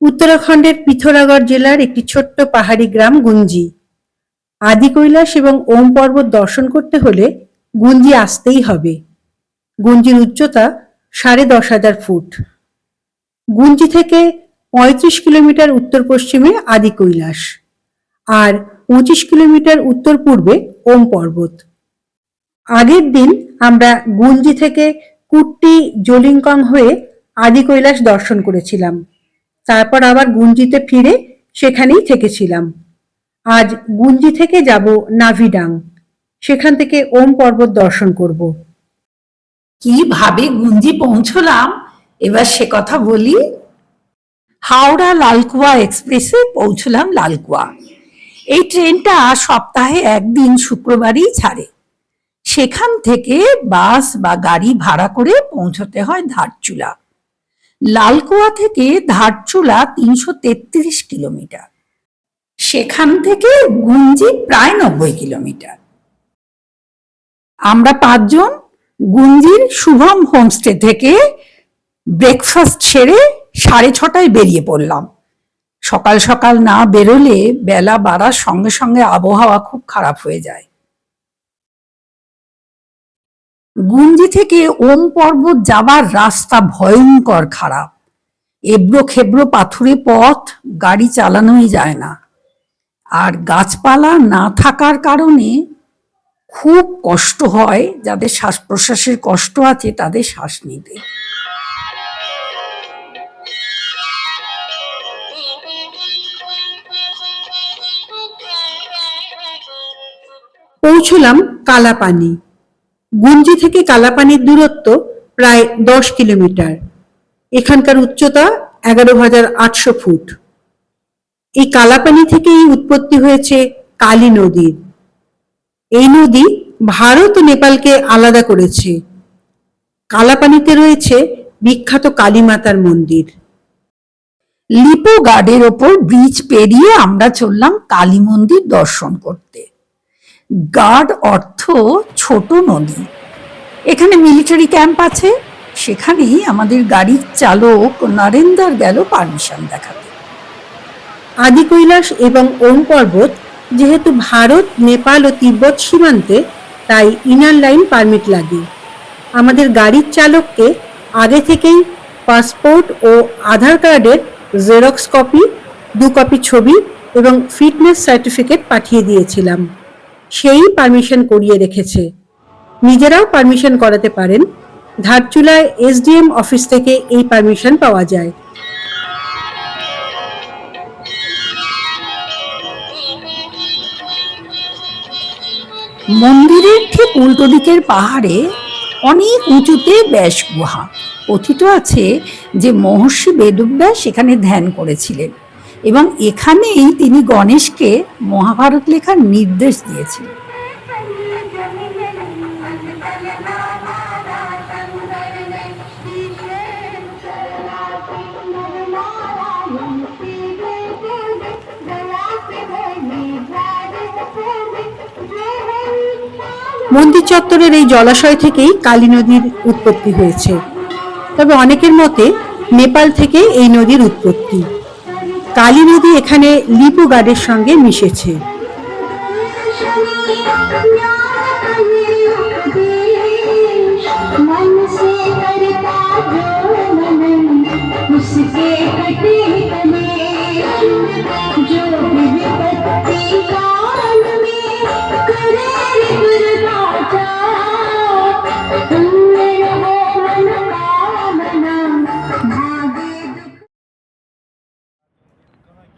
উত্তরাখণ্ডের পিথোরাগড় জেলার একটি ছোট্ট পাহাড়ি গ্রাম গুঞ্জি। আদি কৈলাস এবং ওম পর্বত দর্শন করতে হলে গুঞ্জি আসতেই হবে। গুঞ্জির উচ্চতা সাড়ে দশ হাজার ফুট। গুঞ্জি থেকে পঁয়ত্রিশ কিলোমিটার উত্তর পশ্চিমে আদি কৈলাস আর পঁচিশ কিলোমিটার উত্তর পূর্বে ওম পর্বত। আগের দিন আমরা গুঞ্জি থেকে কুট্টি, জলিংকং হয়ে আদি কৈলাস দর্শন করেছিলাম। তারপর আবার গুঞ্জিতে ফিরে সেখানেই থেকেছিলাম। আজ গুঞ্জি থেকে যাব নাভিডাং। সেখান থেকে ওম পর্বত দর্শন করব। কীভাবে গুঞ্জি পৌঁছলাম? এবার সে কথা বলি। হাওড়া লালকুয়া এক্সপ্রেসে পৌঁছলাম লালকুয়া। এই ট্রেনটা সপ্তাহে একদিন শুক্রবারই ছাড়ে। সেখান থেকে বাস বা গাড়ি ভাড়া করে পৌঁছতে হয় ধারচুলা। লালকুয়া থেকে ধারচুলা তিনশো তেত্রিশ কিলোমিটার। সেখান থেকে গুঞ্জি প্রায় নব্বই কিলোমিটার। আমরা পাঁচজন গুঞ্জির শুভম হোমস্টে থেকে ব্রেকফাস্ট সেরে সাড়ে ছটায় বেরিয়ে পড়লাম। সকাল সকাল না বেরোলে বেলা বাড়ার সঙ্গে সঙ্গে আবহাওয়া খুব খারাপ হয়ে যায়। গুঞ্জি থেকে ওম পর্বত যাবার রাস্তা ভয়ঙ্কর খারাপ। এবড়ো খেবড়ো পাথুরে পথ গাড়ি চালানোই যায় না। আর গাছপালা না থাকার কারণে খুব কষ্ট হয়, যাদের শ্বাস প্রশ্বাসের কষ্ট আছে তাদের শ্বাস নিতে। পৌঁছলাম কালাপানি। গুঞ্জি থেকে কালাপানির দূরত্ব প্রায় দশ কিলোমিটার। এখানকার উচ্চতা এগারো হাজার আটশো ফুট। এই কালাপানি থেকেই উৎপত্তি হয়েছে কালী নদীর এই নদী ভারত ও নেপালকে আলাদা করেছে। কালাপানিতে রয়েছে বিখ্যাত কালীমাতার মন্দির। লিপো গার্ডের ওপর ব্রিজ পেরিয়ে আমরা চললাম কালী মন্দির দর্শন করতে। গার্ড অর্থ ছোট নদী। এখানে মিলিটারি ক্যাম্প আছে, সেখানেই আমাদের গাড়ির চালক নরেন্দার গেল পারমিশন দেখাতে। আদি কৈলাস এবং ওম পর্বত যেহেতু ভারত, নেপাল ও তিব্বত সীমান্তে, তাই ইনার লাইন পারমিট লাগে। আমাদের গাড়ির চালককে আগে থেকেই পাসপোর্ট ও আধার কার্ডের জেরক্স কপি দু কপি ছবি এবং ফিটনেস সার্টিফিকেট পাঠিয়ে দিয়েছিলাম। সেই পারমিশন করিয়ে রেখেছে। নিজেরাও পারমিশন করাতে পারেন। ধারচুলায় এসডিএম অফিস থেকে এই পারমিশন পাওয়া যায়। মন্দিরের ঠিক উল্টো দিকের পাহাড়ে অনেক উঁচুতে ব্যাস গুহা। কথিত আছে যে মহর্ষি বেদব্যাস এখানে ধ্যান করেছিলেন এবং এখানেই তিনি গণেশকে মহাভারত লেখার নির্দেশ দিয়েছিলেন। মন্দির চত্বরের এই জলাশয় থেকেই কালী নদীর উৎপত্তি হয়েছে। তবে অনেকের মতে নেপাল থেকে এই নদীর উৎপত্তি। কালী নদী এখানে লিপু গাডের সঙ্গে মিশেছে।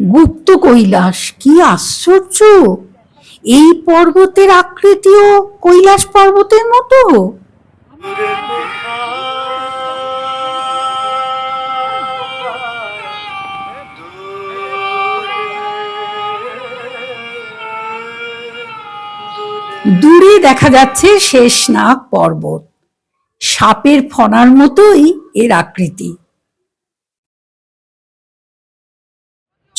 গুপ্ত কৈলাস, কি আশ্চর্য! এই পর্বতের আকৃতিও কৈলাস পর্বতের মতো। দূরে দেখা যাচ্ছে শেষনাগ পর্বত। সাপের ফনার মতোই এর আকৃতি।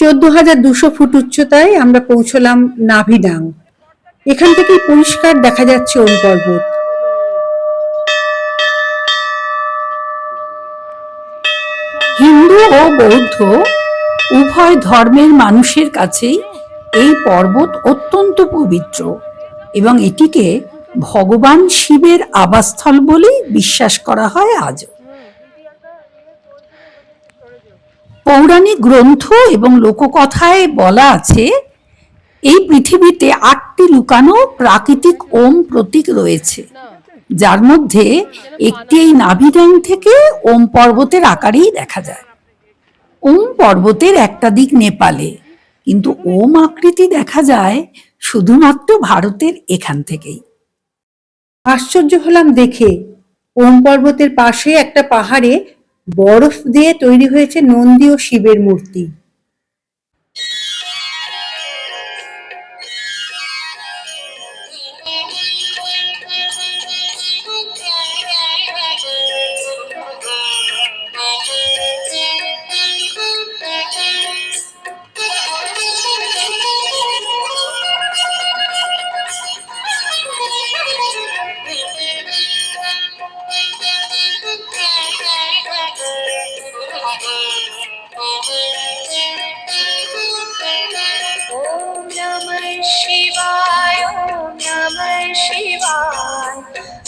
চোদ্দ হাজার দুশো ফুট উচ্চতায় আমরা পৌঁছলাম নাভিডাং। এখান থেকেই পরিষ্কার দেখা যাচ্ছে ওম পর্বত। হিন্দু ও বৌদ্ধ উভয় ধর্মের মানুষের কাছেই এই পর্বত অত্যন্ত পবিত্র এবং এটিকে ভগবান শিবের আবাসস্থল বলেই বিশ্বাস করা হয় আজও। পৌরাণিক গ্রন্থ এবং লোককথায় বলা আছে, এই পৃথিবীতে আটটি লুকানো প্রাকৃতিক ওম প্রতীক রয়েছে। যার মধ্যে একটি এই নাভিডাং থেকে ওম পর্বতের আকারেই দেখা যায়। ওম পর্বতের একটা দিক নেপালে, কিন্তু ওম আকৃতি দেখা যায় শুধুমাত্র ভারতের এখান থেকেই। আশ্চর্য হলাম দেখে। ওম পর্বতের পাশে একটা পাহাড়ে বরফ দিয়ে তৈরি হয়েছে নন্দী ও শিবের মূর্তি।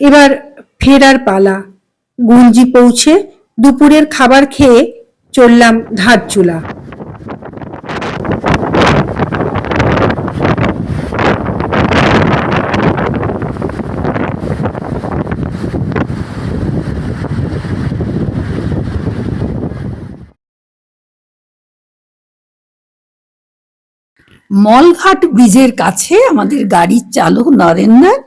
এবার ফেরার পালা। গুঞ্জি পৌঁছে দুপুরের খাবার খেয়ে চললাম ধারচুলা মলঘাট ব্রিজের কাছে আমাদের গাড়ির চালক নরেন্দ্র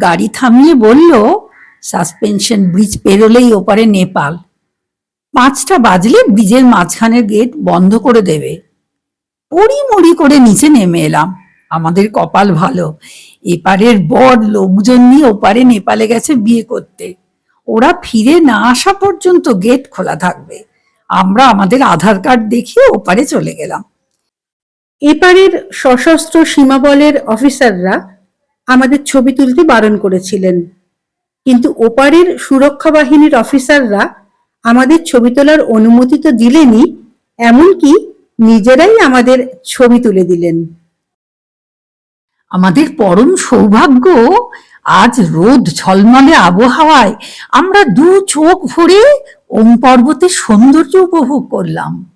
গাড়ি থামিয়ে বলল, সাসপেনশন ব্রিজ পেরোলেই ওপারে নেপাল। পাঁচটা বাজলে ব্রিজের মাঝখানের গেট বন্ধ করে দেবে। পড়ি মড়ি করে নিচে নেমে এলাম। আমাদের কপাল ভালো। এপারের বড় লোকজন নিয়ে ওপারে নেপালে গেছে বিয়ে করতে। ওরা ফিরে না আসা পর্যন্ত গেট খোলা থাকবে। আমরা আমাদের আধার কার্ড দেখিয়ে ওপারে চলে গেলাম। এপারের সশস্ত্র সীমাবলের অফিসাররা আমাদের ছবি তুলতে বারণ করেছিলেন। কিন্তু ওপারের সুরক্ষা বাহিনীর অফিসাররা আমাদের ছবি তোলার অনুমতি তো দিলেনই, এমনকি নিজেরাই আমাদের ছবি তুলে দিলেন। আমাদের পরম সৌভাগ্য আজ রোদ ঝলমলে আবহাওয়ায় আমরা দু চোখ ভরে ওম পর্বতের সৌন্দর্য উপভোগ করলাম।